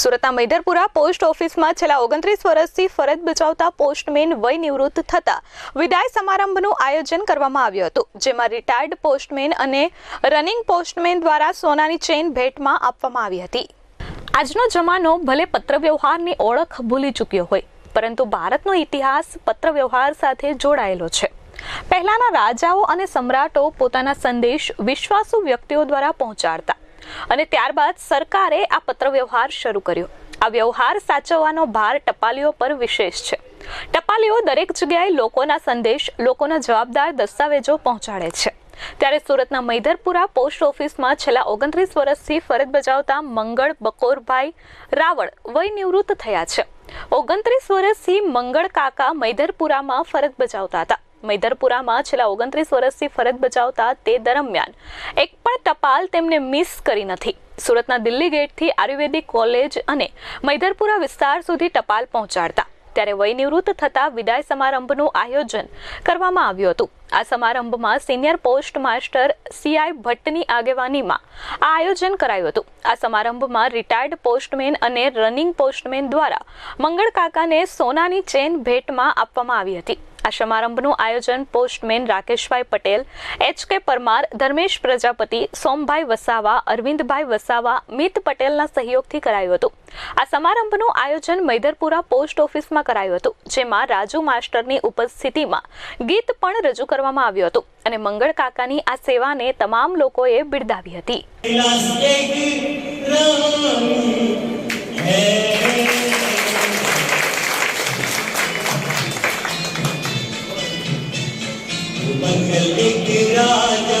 સુરતના મેઢરપુરા પોસ્ટ ઓફિસમાં છેલ્લા ઓગણત્રીસ વર્ષથી ફરજ બજાવતા પોસ્ટમેન વય નિવૃત્ત થતા વિદાય સમારંભનું આયોજન કરવામાં આવ્યું હતું, જેમાં રિટાયર્ડ પોસ્ટમેન અને રનિંગ પોસ્ટમેન દ્વારા સોનાની ચેઇન ભેટમાં આપવામાં આવી હતી. આજનો જમાનો ભલે પત્રવ્યવહારની ઓળખ ભૂલી ચૂક્યો હોય, પરંતુ ભારતનો ઇતિહાસ પત્રવ્યવહાર સાથે જોડાયેલો છે. પહેલાના રાજાઓ અને સમ્રાટો પોતાના સંદેશ વિશ્વાસુ વ્યક્તિઓ દ્વારા પહોંચાડતા અને ત્યારબાદ સરકારે આ પત્રવ્યવહાર શરૂ કર્યો. આ વ્યવહાર સાચવવાનો ભાર ટપાલીઓ પર વિશેષ છે. ટપાલીઓ દરેક જગ્યાએ લોકોના સંદેશ, લોકોના જવાબદાર દસ્તાવેજો પહોંચાડે છે. ત્યારે સુરતના મૈદરપુરા પોસ્ટ ઓફિસમાં છેલ્લા ઓગણત્રીસ વર્ષથી ફરજ બજાવતા મંગળ બકોરભાઈ રાવળ વય નિવૃત્ત થયા છે. ઓગણત્રીસ વર્ષથી મંગળ કાકા મૈદરપુરામાં ફરજ બજાવતા હતા. મૈદરપુરામાં છેલ્લા ઓગણત્રીસ વર્ષથી ફરજ બજાવતા તે દરમિયાન એક પણ ટપાલ તેમને મિસ કરી નથી. સુરતના દિલ્હી ગેટથી આયુર્વેદિક કોલેજ અને મૈદરપુરા વિસ્તાર સુધી ટપાલ પહોંચાડતા. ત્યારે વયનિવૃત્ત થતા વિદાય સમારંભનું આયોજન કરવામાં આવ્યું હતું. આ સમારંભમાં સિનિયર પોસ્ટ માસ્ટર સીઆઈ ભટ્ટની આગેવાનીમાં આ આયોજન કરાયું હતું. આ સમારંભમાં રિટાયર્ડ પોસ્ટમેન અને રનિંગ પોસ્ટમેન દ્વારા મંગળ કાકાને સોનાની ચેન ભેટમાં આપવામાં આવી હતી. આ સમારંભનું આયોજન પોસ્ટમેન રાકેશભાઈ પટેલ, એચ કે પરમાર, ધર્મેશ પ્રજાપતિ, સોમભાઈ વસાવા, અરવિંદભાઈ વસાવા, મિત પટેલના સહયોગથી કરાયું હતું. આ સમારંભનું આયોજન મૈદરપુરા પોસ્ટ ઓફિસમાં કરાયું હતું, જેમાં રાજુ માસ્ટરની ઉપસ્થિતિમાં ગીત પણ રજૂ કરવામાં આવ્યું હતું અને મંગળ કાકાની આ સેવાને તમામ લોકોએ બિરદાવી હતી. मंगल एक राजा